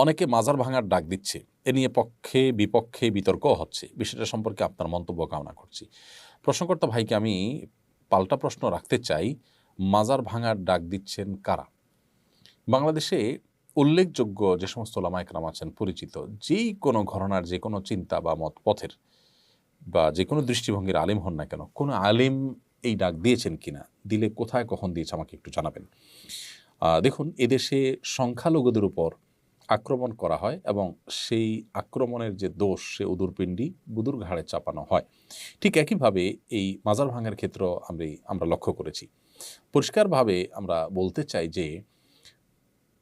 অনেকে মাজার ভাঙার ডাক দিচ্ছে। এ নিয়ে পক্ষে, বিপক্ষে বিতর্ক হচ্ছে। বিষয়টা সম্পর্কে আপনার মন্তব্য কামনা করছি। প্রশ্নকর্তা ভাইকে আমি পাল্টা প্রশ্ন রাখতে চাই, মাজার ভাঙার ডাক দিচ্ছেন কারা? বাংলাদেশে উল্লেখযোগ্য যে সমস্ত লামায়করাম আছেন, পরিচিত, যেই কোনো ঘটনার যে কোনো চিন্তা বা মত পথের বা যে কোনো দৃষ্টিভঙ্গির আলিম হন না কেন, কোনো আলিম এই ডাক দিয়েছেন কিনা, দিলে কোথায় কখন দিয়েছে আমাকে একটু জানাবেন। দেখুন, এদেশে সংখ্যালঘুদের উপর আক্রমণ করা হয় এবং সেই আক্রমণের যে দোষ, সে উদুরপিণ্ডি বুদুর ঘাড়ে চাপানো হয়। ঠিক একইভাবে এই মাজার ভাঙের ক্ষেত্র আমি আমরা লক্ষ্য করেছি। পরিষ্কারভাবে আমরা বলতে চাই যে,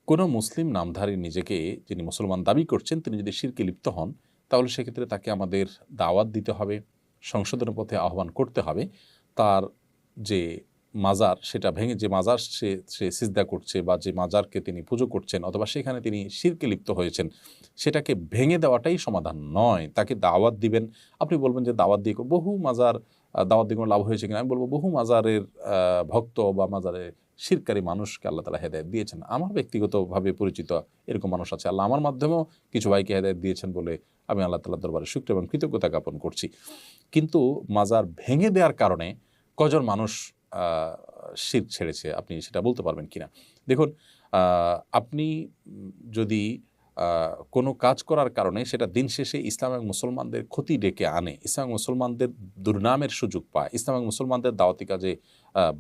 কোনো মুসলিম নামধারী নিজেকে যিনি মুসলমান দাবি করছেন, তিনি যদি শিরকে লিপ্ত হন, তাহলে সেক্ষেত্রে তাকে আমাদের দাওয়াত দিতে হবে, সংশোধনের পথে আহ্বান করতে হবে। তার যে মাজার, সেটা ভেঙে যে মাজার সে সে সিজদা করছে বা যে মাজারকে তিনি পুজো করছেন অথবা সেখানে তিনি শিরকে লিপ্ত হয়েছেন, সেটাকে ভেঙে দেওয়াটাই সমাধান নয়। তাকে দাওয়াত দিবেন। আপনি বলবেন যে দাওয়াত দিয়ে বহু মাজার দাওয়াত দিয়ে লাভ হয়েছে কিনা? আমি বলব বহু মাজারের ভক্ত বা মাজারের শিরকারী মানুষকে আল্লাহ তালা হেদায়ত দিয়েছেন। আমার ব্যক্তিগতভাবে পরিচিত এরকম মানুষ আছে। আল্লাহ আমার মাধ্যমেও কিছু ভাইকে হেদায়ত দিয়েছেন বলে আমি আল্লাহ তাল্লাহ দরবারে শুক্র এবং কৃতজ্ঞতা জ্ঞাপন করছি। কিন্তু মাজার ভেঙে দেওয়ার কারণে কজন মানুষ শির ছেড়েছে, আপনি সেটা বলতে পারবেন কিনা? দেখুন আপনি যদি কোনো কাজ করার কারণে সেটা দিন শেষে ইসলাম এবং মুসলমানদের ক্ষতি ডেকে আনে, ইসলাম মুসলমানদের দুর্নামের সুযোগ পায়, ইসলাম এবং মুসলমানদের দাওয়াতি কাজে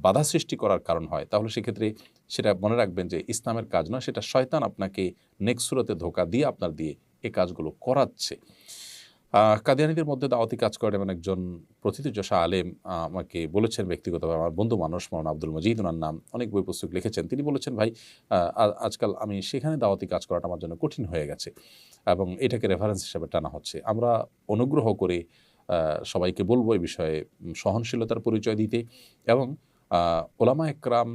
বাধা সৃষ্টি করার কারণ হয়, তাহলে সেক্ষেত্রে সেটা মনে রাখবেন যে ইসলামের কাজ নয়, সেটা শয়তান আপনাকে নেক্সুরতে ধোকা দিয়ে আপনার দিয়ে এ কাজগুলো করাচ্ছে। কাদিয়ানিদের মধ্যে দাওয়াতি কাজ করেন এমন একজন প্রথিতযশা আলেম আমাকে বলেছেন ব্যক্তিগতভাবে, আমার বন্ধু মানুষ, মৌলানা আব্দুল মজিদ, ওনার নাম, অনেক বই পুস্তক লিখেছেন। তিনি বলেছেন, ভাই আজকাল আমি সেখানে দাওয়াতি কাজ করাটা আমার জন্য কঠিন হয়ে গেছে এবং এটাকে রেফারেন্স হিসেবে টানা হচ্ছে। আমরা অনুগ্রহ করে সবাইকে বলব এই বিষয়ে সহনশীলতার পরিচয় দিতে এবং ওলামা একরাম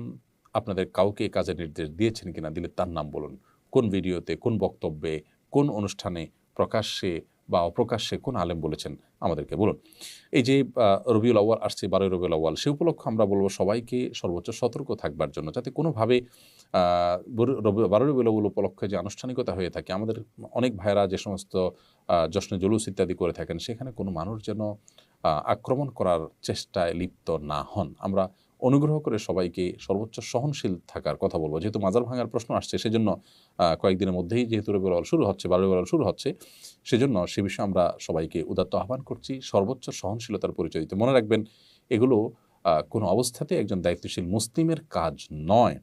আপনাদের কাউকে কাজের নির্দেশ দিয়েছেন কিনা, দিলে তার নাম বলুন। কোন ভিডিওতে, কোন বক্তব্যে, কোন অনুষ্ঠানে, প্রকাশ্যে বা অপ্রকাশ্যে কোন আলেম বলেছেন আমাদেরকে বলুন। এই যে রবিউল আউ্য়াল আসছে, বারোই রবিউল আউ্য়াল, সে উপলক্ষে আমরা বলব সবাইকে সর্বোচ্চ সতর্ক থাকবার জন্য যাতে কোনোভাবে বারোই রবিউল আউ্য়াল উপলক্ষে যে আনুষ্ঠানিকতা হয়ে থাকে, আমাদের অনেক ভাইরা যে সমস্ত জশ্নে জুলুস ইত্যাদি করে থাকেন, সেখানে কোনো মানুষ যেন আক্রমণ করার চেষ্টায় লিপ্ত না হন। আমরা অনুগ্রহ করে সবাইকে সর্বোচ্চ সহনশীল থাকার কথা বলব। যেহেতু মাজার ভাঙার প্রশ্ন আসছে, সেজন্য কয়েকদিনের মধ্যেই যেহেতু রবিবার শুরু হচ্ছে বারো রবিউল শুরু হচ্ছে, সেজন্য সে বিষয়ে আমরা সবাইকে উদাত্ত আহ্বান করছি। সর্বোচ্চ সহনশীলতার পরিচয় দিতে মনে রাখবেন, এগুলো কোনো অবস্থাতে একজন দায়িত্বশীল মুসলিমের কাজ নয়।